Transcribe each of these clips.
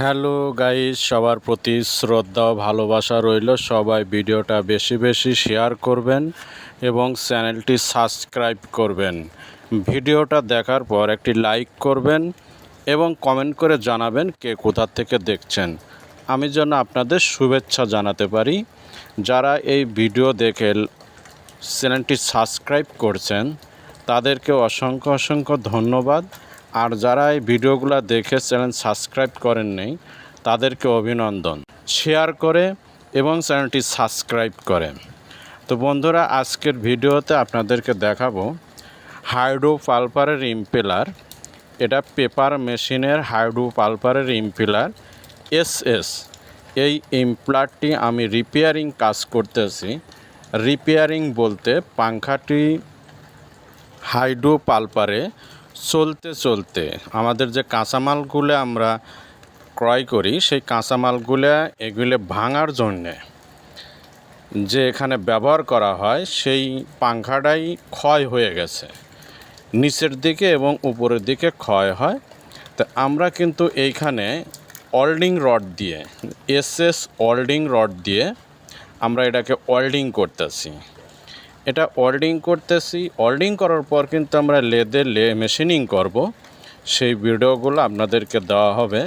Hello guys, সবার প্রতি শ্রদ্ধা ভালোবাসা রইল। সবাই ভিডিওটা বেশি বেশি শেয়ার করবেন এবং চ্যানেলটি সাবস্ক্রাইব করবেন। ভিডিওটা দেখার পর একটি লাইক করবেন এবং কমেন্ট করে জানাবেন কে কোথা থেকে দেখছেন। আমি যেন আপনাদের শুভেচ্ছা জানাতে পারি। যারা এই ভিডিও দেখে চ্যানেলটি সাবস্ক্রাইব করছেন, তাদেরকে অসংখ্য অসংখ্য ধন্যবাদ। আর যারা এই ভিডিওগুলো দেখে চ্যানেল সাবস্ক্রাইব করেন তাদেরকে অভিনন্দন। শেয়ার করে এবং চ্যানেলটি সাবস্ক্রাইব করে। তো বন্ধুরা, আজকের ভিডিওতে আপনাদেরকে দেখাবো হাইড্রো পালপারের ইম্পেলার। এটা পেপার মেশিনের হাইড্রো পালপারের ইম্পেলার এস এস। এই ইমপ্লারটি আমি রিপেয়ারিং কাজ করতেছি। রিপেয়ারিং বলতে পাংখাটি হাইড্রো পালপারে চলতে চলতে আমাদের যে কাঁচামালগুলো আমরা ক্রয় করি, সেই কাঁচামালগুলো এগুলো ভাঙার জন্যে যে এখানে ব্যবহার করা হয়, সেই পাংখাটাই ক্ষয় হয়ে গেছে। নিচের দিকে এবং উপরের দিকে ক্ষয় হয়। তো আমরা কিন্তু এইখানে ওয়েল্ডিং রড দিয়ে, এস এস ওয়েল্ডিং রড দিয়ে আমরা এটাকে ওয়েল্ডিং করতেছি। এটা ওয়েল্ডিং করতেছি। ওয়েল্ডিং করার পর কিন্তু আমরা লেদে লে মেশিনিং করব। সেই ভিডিওগুলো আপনাদেরকে দেওয়া হবে।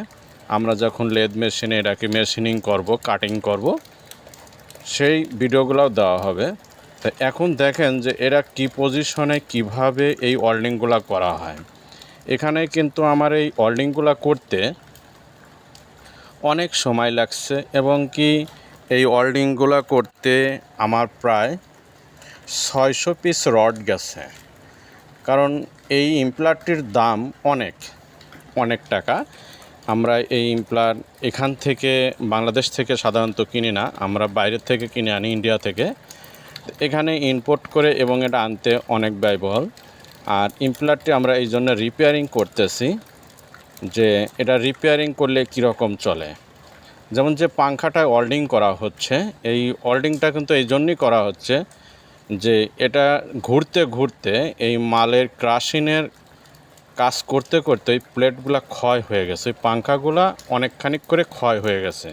আমরা যখন লেদ মেশিনে এটাকে মেশিনিং করব কাটিং করব, সেই ভিডিওগুলোও দেওয়া হবে। তো এখন দেখেন যে এরা কি পজিশনে কীভাবে এই ওয়েল্ডিংগুলো করা হয়। এখানে কিন্তু আমার এই ওয়েল্ডিংগুলো করতে অনেক সময় লাগছে এবং কি এই ওয়েল্ডিংগুলো করতে আমার প্রায় ছয়শো পিস রড গেছে। কারণ এই ইমপ্লারটির দাম অনেক অনেক টাকা। আমরা এই ইমপ্লার এখান থেকে বাংলাদেশ থেকে সাধারণত কিনি না, আমরা বাইরের থেকে কিনে আনি, ইন্ডিয়া থেকে। এখানে ইম্পোর্ট করে এবং এটা আনতে অনেক ব্যয়বহুল। আর ইমপ্লারটি আমরা এই জন্য রিপেয়ারিং করতেছি, যে এটা রিপেয়ারিং করলে কীরকম চলে। যেমন যে পাংখাটা ওয়েল্ডিং করা হচ্ছে, এই ওয়েল্ডিংটা কিন্তু এই জন্যই করা হচ্ছে যে এটা ঘুরতে ঘুরতে এই মালের ক্রাশিনের কাজ করতে করতে এই প্লেটগুলো ক্ষয় হয়ে গেছে। ওই পাংখাগুলো অনেকখানি করে ক্ষয় হয়ে গেছে।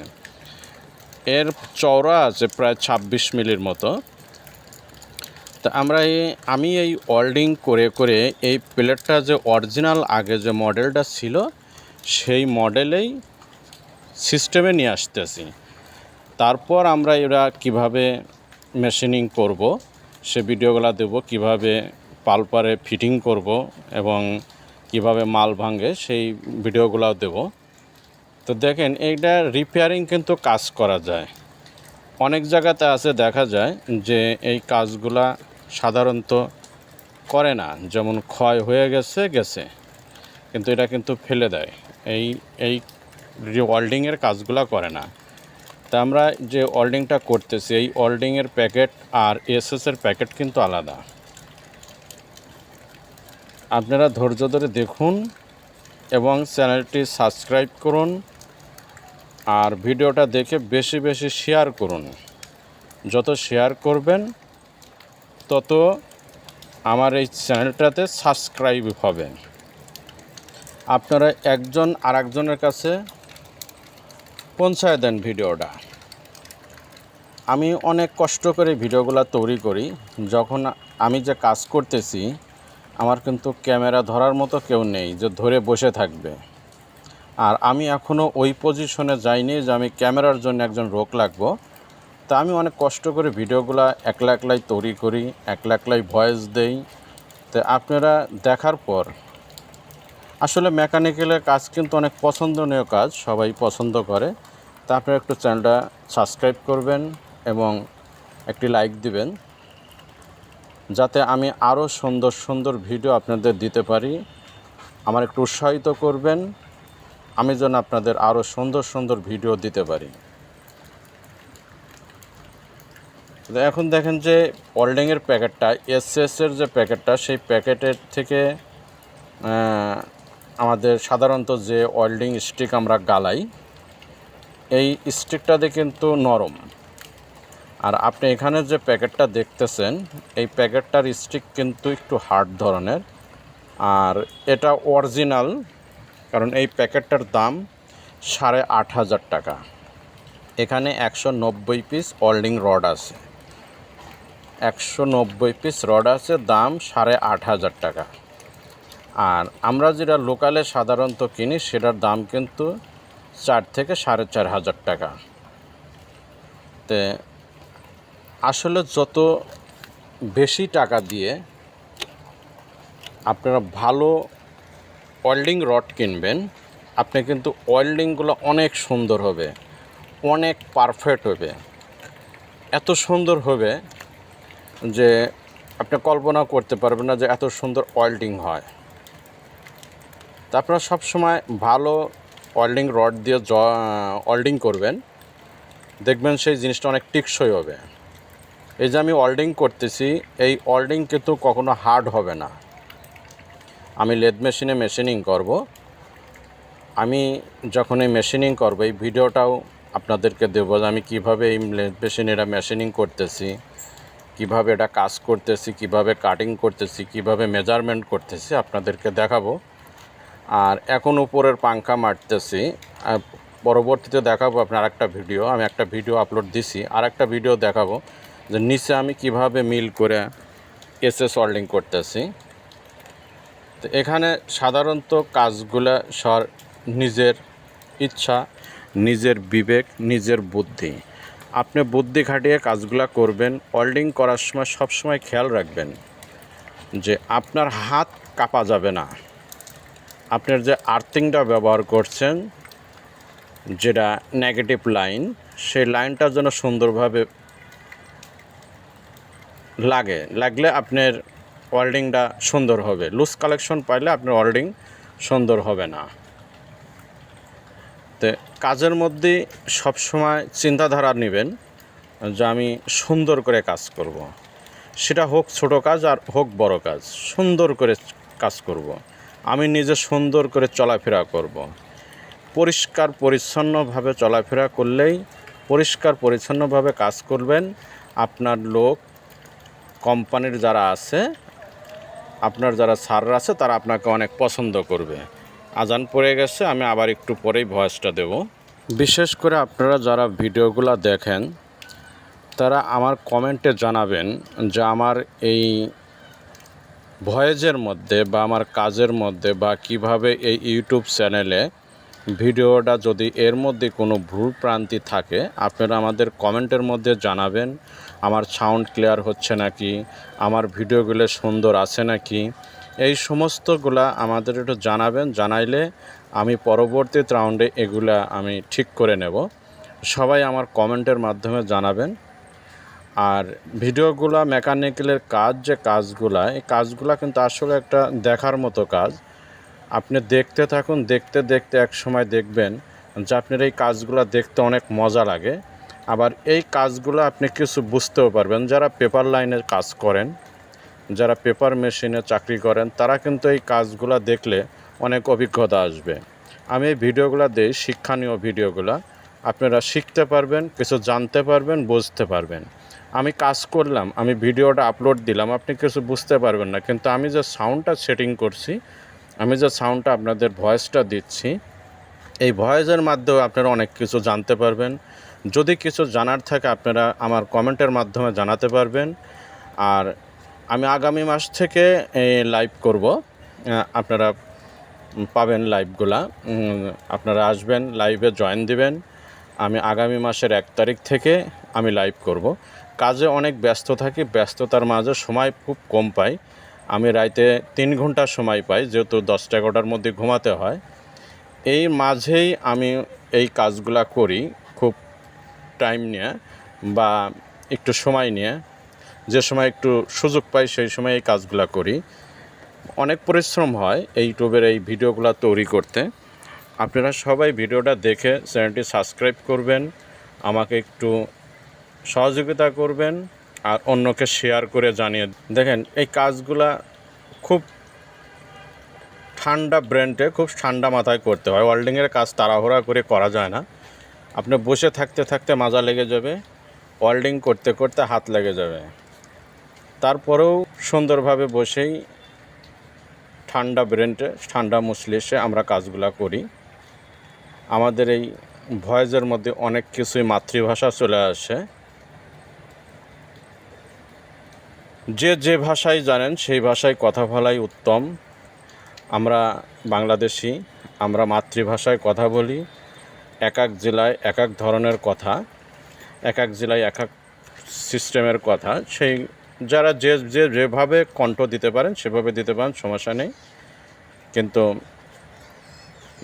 এর চওড়া আছে প্রায় ছাব্বিশ মিলির মতো। তা আমরা এই, আমি এই ওয়েল্ডিং করে করে এই প্লেটটা যে অরিজিনাল আগে যে মডেলটা ছিল, সেই মডেলেই সিস্টেমে নিয়ে আসতেছি। তারপর আমরা এরা কীভাবে মেশিনিং করব? সে ভিডিওগুলো দেব, কীভাবে পালপারে ফিটিং করব এবং কীভাবে মাল ভাঙে সেই ভিডিওগুলোও দেব। তো দেখেন, এইটা রিপেয়ারিং কিন্তু কাজ করা যায়। অনেক জায়গাতে আছে দেখা যায় যে এই কাজগুলা সাধারণত করে না, যেমন ক্ষয় হয়ে গেছে গেছে। কিন্তু এটা কিন্তু ফেলে দেয়। এই এই ওয়েল্ডিংয়ের কাজগুলো করে না। তা আমরা যে ওয়েল্ডিংটা করতেছি, এই ওয়েল্ডিংয়ের প্যাকেট আর এসএসের প্যাকেট কিন্তু আলাদা। আপনারা ধৈর্য ধরে দেখুন এবং চ্যানেলটি সাবস্ক্রাইব করুন আর ভিডিওটা দেখে বেশি বেশি শেয়ার করুন। যত শেয়ার করবেন, তত আমার এই চ্যানেলটাতে সাবস্ক্রাইব হবে। আপনারা একজন আরেকজনের কাছে পৌঁছায় দেন ভিডিওটা। আমি অনেক কষ্ট করে ভিডিওগুলো তৈরি করি। যখন আমি যে কাজ করতেছি, আমার কিন্তু ক্যামেরা ধরার মতো কেউ নেই যে ধরে বসে থাকবে। আর আমি এখনও ওই পজিশনে যাইনি যে আমি ক্যামেরার জন্য একজন রোক লাগবো। তা আমি অনেক কষ্ট করে ভিডিওগুলো একলা একলাই তৈরি করি, একলা একলাই ভয়েস দেই। তো আপনারা দেখার পর আসলে মেকানিক্যালের কাজ কিন্তু অনেক পছন্দনীয় কাজ, সবাই পছন্দ করে। তা আপনারা একটু চ্যানেলটা সাবস্ক্রাইব করবেন এবং একটি লাইক দিবেন। যাতে আমি আরও সুন্দর সুন্দর ভিডিও আপনাদের দিতে পারি। আমার একটু উৎসাহিত করবেন। আমি যেন আপনাদের আরও সুন্দর সুন্দর ভিডিও দিতে পারি। এখন দেখেন যে ওল্ডিংয়ের প্যাকেটটা এসএসের যে প্যাকেটটা, সেই প্যাকেটের থেকে আমাদের সাধারণত যে ওয়েল্ডিং স্টিক আমরা গালাই, এই স্টিকটাতে কিন্তু নরম। আর আপনি এখানে যে প্যাকেটটা দেখতেছেন, এই প্যাকেটটার স্টিক কিন্তু একটু হার্ড ধরনের। আর এটা অরিজিনাল, কারণ এই প্যাকেটটার দাম সাড়ে আট হাজার টাকা। এখানে একশো নব্বই পিস ওয়েল্ডিং রড আছে। একশো নব্বই পিস রড আছে, দাম সাড়ে আট হাজার টাকা। আর আমরা যেটা লোকালে সাধারণত কিনি, সেটার দাম কিন্তু চার থেকে সাড়ে চার হাজার টাকা। তে আসলে যত বেশি টাকা দিয়ে আপনারা ভালো ওয়েল্ডিং রড কিনবেন, আপনি কিন্তু ওয়েল্ডিংগুলো অনেক সুন্দর হবে, অনেক পারফেক্ট হবে। এত সুন্দর হবে যে আপনি কল্পনা করতে পারবেন না যে এত সুন্দর ওয়েল্ডিং হয়। তা আপনারা সবসময় ভালো ওয়েল্ডিং রড দিয়ে জ ওয়েল্ডিং করবেন। দেখবেন সেই জিনিসটা অনেক টিকসই হবে। এই যে আমি ওয়েল্ডিং করতেছি, এই ওয়েল্ডিং কিন্তু কখনো হার্ড হবে না। আমি লেদ মেশিনে মেশিনিং করব। আমি যখন এই মেশিনিং করব, এই ভিডিওটাও আপনাদেরকে দেবো যে আমি কীভাবে এই লেদ মেশিনে এটা মেশিনিং করতেছি, কীভাবে এটা কাজ করতেছি, কীভাবে কাটিং করতেছি, কীভাবে মেজারমেন্ট করতেছি, আপনাদেরকে দেখাবো। আর এখন উপরের পাংখা মারতেছি। পরবর্তীতে দেখাবো আপনার একটা ভিডিও। আমি একটা ভিডিও আপলোড দিছি আর একটা ভিডিও দেখাবো যে নিচে আমি কীভাবে মিল করে এসএস ওয়েল্ডিং করতেছি। তো এখানে সাধারণত কাজগুলো সর নিজের ইচ্ছা, নিজের বিবেক, নিজের বুদ্ধি। আপনি বুদ্ধি খাটিয়ে কাজগুলো করবেন ওয়েল্ডিং করার সময় সবসময় খেয়াল রাখবেন যে আপনার হাত কাঁপা যাবে না। আপনার যে আর্থিংটা ব্যবহার করছেন, যেটা নেগেটিভ লাইন সেই লাইনটা যেন সুন্দরভাবে লাগে, লাগলে আপনার ওয়েল্ডিংটা সুন্দর হবে লুজ কালেকশন পাইলে আপনার ওয়েল্ডিং সুন্দর হবে না তো কাজের মধ্যে সবসময় চিন্তাধারা নেবেন যে আমি সুন্দর করে কাজ করব। সেটা হোক ছোট কাজ আর হোক বড় কাজ, সুন্দর করে কাজ করব। আমি নিজে সুন্দর করে চলাফেরা করব। পরিষ্কার, পরিচ্ছন্নভাবে চলাফেরা করলেই পরিষ্কার, পরিচ্ছন্নভাবে কাজ করবেন আপনার লোক, কোম্পানির যারা আছে, আপনার যারা স্যাররা আছে, তারা আপনাকে অনেক পছন্দ করবে আজান পড়ে গেছে, আমি আবার একটু পরেই ভয়েসটা দেব বিশেষ করে আপনারা যারা ভিডিওগুলো দেখেন, তারা আমার কমেন্টে জানাবেন যে আমার এই ভয়েজের মধ্যে বা আমার কাজের মধ্যে বা কীভাবে এই ইউটিউব চ্যানেলে ভিডিওটা যদি এর মধ্যে কোনো ভুল প্রান্তি থাকে, আপনারা আমাদের কমেন্টের মধ্যে জানাবেন, আমার সাউন্ড ক্লিয়ার হচ্ছে নাকি, আমার ভিডিওগুলো সুন্দর আছে নাকি। এই সমস্তগুলা আমাদের একটু জানাবেন, জানাইলে আমি পরবর্তী রাউন্ডে এগুলা আমি ঠিক করে নেব। সবাই আমার কমেন্টের মাধ্যমে জানাবেন। আর ভিডিওগুলা মেকানিক্যালের কাজ যে কাজগুলা, এই কাজগুলা কিন্তু আসলে একটা দেখার মতো কাজ। আপনি দেখতে থাকুন, দেখতে দেখতে এক সময় দেখবেন যে আপনার এই কাজগুলো দেখতে অনেক মজা লাগে। আবার এই কাজগুলো আপনি কিছু বুঝতেও পারবেন, যারা পেপার লাইনের কাজ করেন, যারা পেপার মেশিনে চাকরি করেন, তারা কিন্তু এই কাজগুলো দেখলে অনেক অভিজ্ঞতা আসবে। আমি এই ভিডিওগুলো দিই, শিক্ষণীয় ভিডিওগুলো। আপনারা শিখতে পারবেন, কিছু জানতে পারবেন, বুঝতে পারবেন। আমি কাজ করলাম, আমি ভিডিওটা আপলোড দিলাম, আপনি কিছু বুঝতে পারবেন না। কিন্তু আমি যে সাউন্ডটা সেটিং করছি, আমি যে সাউন্ডটা আপনাদের ভয়েসটা দিচ্ছি, এই ভয়েসের মাধ্যমে আপনারা অনেক কিছু জানতে পারবেন। যদি কিছু জানার থাকে, আপনারা আমার কমেন্টের মাধ্যমে জানাতে পারবেন। আর আমি আগামী মাস থেকে লাইভ করব। আপনারা পাবেন লাইভগুলা আপনারা আসবেন লাইভে জয়েন দিবেন। আমি আগামী মাসের এক তারিখ থেকে আমি লাইভ করব। কাজে অনেক ব্যস্ত থাকি, ব্যস্ততার মাঝে সময় খুব কম পাই। আমি রাইতে তিন ঘণ্টা সময় পাই, যেহেতু দশটা এগারোটার মধ্যে ঘুমাতে হয়। এই মাঝেই আমি এই কাজগুলা করি খুব টাইম নিয়ে বা একটু সময় নিয়ে। যে সময় একটু সুযোগ পাই, সেই সময় এই কাজগুলা করি। অনেক পরিশ্রম হয় ইউটিউবের এই ভিডিওগুলো তৈরি করতে। আপনারা সবাই ভিডিওটা দেখে চ্যানেলটি সাবস্ক্রাইব করবেন। আমাকে একটু সহযোগিতা করবেন আর অন্যকে শেয়ার করে জানিয়ে দেখেন, এই কাজগুলা খুব ঠান্ডা ব্রেন্ডে খুব ঠান্ডা মাথায় করতে হয়। ওয়েল্ডিংয়ের কাজ তাড়াহুড়া করে করা যায় না। আপনি বসে থাকতে থাকতে মাজা লেগে যাবে ওয়েল্ডিং করতে করতে হাত লেগে যাবে। তারপরেও সুন্দরভাবে বসেই ঠান্ডা ব্রেন্টে ঠান্ডা মুসলিশে আমরা কাজগুলা করি। আমাদের এই ভয়েসের মধ্যে অনেক কিছুই মাতৃভাষা চলে আসে। যে যে ভাষায় জানেন, সেই ভাষায় কথা বলাই উত্তম। আমরা বাংলাদেশি, আমরা মাতৃভাষায় কথা বলি, এক এক জেলায় এক এক ধরনের কথা, এক এক জেলায় এক এক সিস্টেমের কথা। সেই যারা যে যে, যেভাবে কণ্ঠ দিতে পারেন, সেভাবে দিতে পারেন, সমস্যা নেই। কিন্তু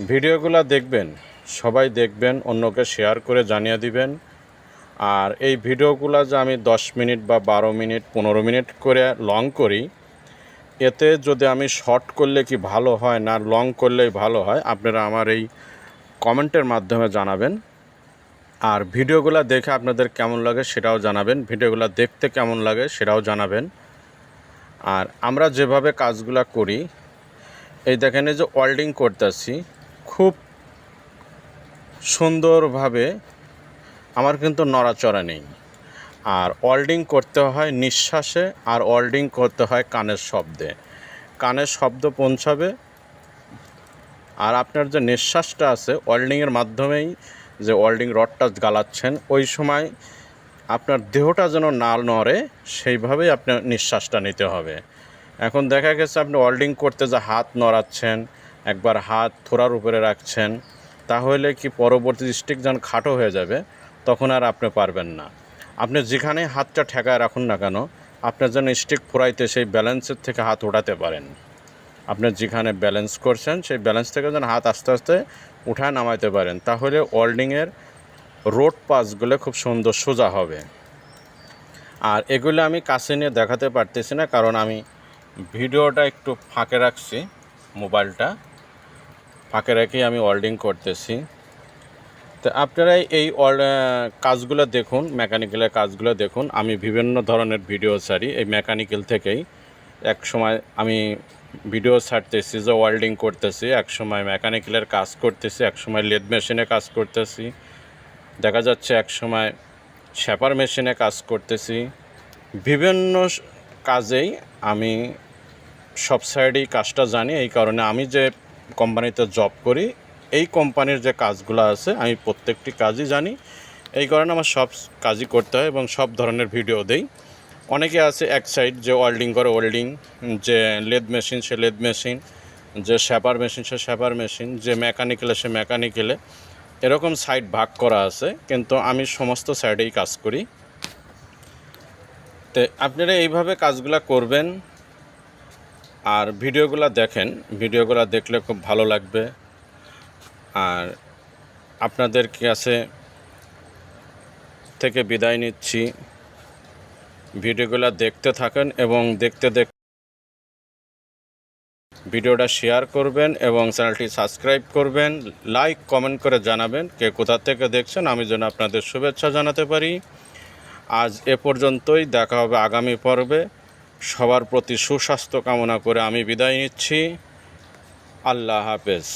ভিডিওগুলো দেখবেন, সবাই দেখবেন, অন্যকে শেয়ার করে জানিয়ে দিবেন। আর এই ভিডিওগুলো যে আমি দশ মিনিট বা বারো মিনিট, পনেরো মিনিট করে লং করি, এতে যদি আমি শর্ট করলে কি ভালো হয় না লং করলেই ভালো হয়, আপনারা আমার এই কমেন্টের মাধ্যমে জানাবেন। আর ভিডিওগুলো দেখে আপনাদের কেমন লাগে সেটাও জানাবেন, ভিডিওগুলো দেখতে কেমন লাগে সেটাও জানাবেন। আর আমরা যেভাবে কাজগুলো করি, এই দেখেন এই যে ওয়েল্ডিং করতেছি, খুব সুন্দরভাবে আমার কিন্তু নড়াচড়া নেই। আর ওয়েল্ডিং করতে হয় নিঃশ্বাসে, আর ওয়েল্ডিং করতে হয় কানের শব্দে। কানের শব্দ পৌঁছাবে, আর আপনার যে নিঃশ্বাসটা আছে ওয়েল্ডিংয়ের মাধ্যমেই যে ওয়েল্ডিং রডটা গালাচ্ছেন, ওই সময় আপনার দেহটা যেন না নড়ে, সেইভাবেই আপনার নিঃশ্বাসটা নিতে হবে। এখন দেখা গেছে আপনি ওয়েল্ডিং করতে যে হাত নড়াচ্ছেন, একবার হাত থোড়ার উপরে রাখছেন, তাহলে কি পরবর্তী স্টিক যেন খাটো হয়ে যাবে? তখন আর আপনি পারবেন না। আপনি যেখানে হাতটা ঠেকায় রাখুন না কেন, আপনার যেন স্টিক ফোরাইতে সেই ব্যালেন্সের থেকে হাত ওঠাতে পারেন। আপনি যেখানে ব্যালেন্স করছেন, সেই ব্যালেন্স থেকে যেন হাত আস্তে আস্তে উঠায় নামাইতে পারেন। তাহলে ওয়েল্ডিংয়ের রোড পাসগুলো খুব সুন্দর সোজা হবে। আর এগুলো আমি কাছে নিয়ে দেখাতে পারতেছি না, কারণ আমি ভিডিওটা একটু ফাঁকে রাখছি, মোবাইলটা। ফাঁকে রেখেই আমি ওয়েল্ডিং করতেছি। তো আপনারা এই কাজগুলো দেখুন, মেকানিক্যালের কাজগুলো দেখুন। আমি বিভিন্ন ধরনের ভিডিও ছাড়ি। এই মেকানিক্যাল থেকেই এক সময় আমি ভিডিও ছাড়তেছি, যে ওয়েল্ডিং করতেছি, এক সময় মেকানিক্যালের কাজ করতেছি, এক সময় লেদ মেশিনে কাজ করতেছি। দেখা যাচ্ছে এক সময় শ্যাপার মেশিনে কাজ করতেছি। বিভিন্ন কাজেই আমি সব সাইডেই কাজটা জানি। এই কারণে আমি যে কোম্পানিতে জব করি এই কোম্পানির যে কাজগুলো আছে, আমি প্রত্যেকটি কাজই জানি। এই কারণে আমার সব কাজই করতে হয় এবং সব ধরনের ভিডিও দেই। অনেকে আছে এক সাইড যে ওয়েল্ডিং করে ওয়েল্ডিং যে লেদ মেশিন সে লেদ মেশিন, যে শ্যাপার মেশিন সে শ্যাপার মেশিন, যে মেকানিক্যালে সে মেকানিক্যালে এরকম সাইড ভাগ করা আছে, কিন্তু আমি সমস্ত সাইডেই কাজ করি। তো আপনারা এইভাবে কাজগুলো করবেন আর ভিডিওগুলো দেখেন। ভিডিওগুলো দেখলে খুব ভালো লাগবে। আর আপনাদের কাছে থেকে বিদায় নিচ্ছি। ভিডিওগুলো দেখতে থাকেন এবং দেখতে দেখ ভিডিওটা শেয়ার করবেন এবং চ্যানেলটি সাবস্ক্রাইব করবেন। লাইক, কমেন্ট করে জানাবেন কে কোথা থেকে দেখছেন। আমি যেন আপনাদের শুভেচ্ছা জানাতে পারি। আজ এ পর্যন্তই, দেখা হবে আগামী পর্বে। সবার প্রতি সুস্বাস্থ্য কামনা করে আমি বিদায় নিচ্ছি। আল্লাহ হাফেজ।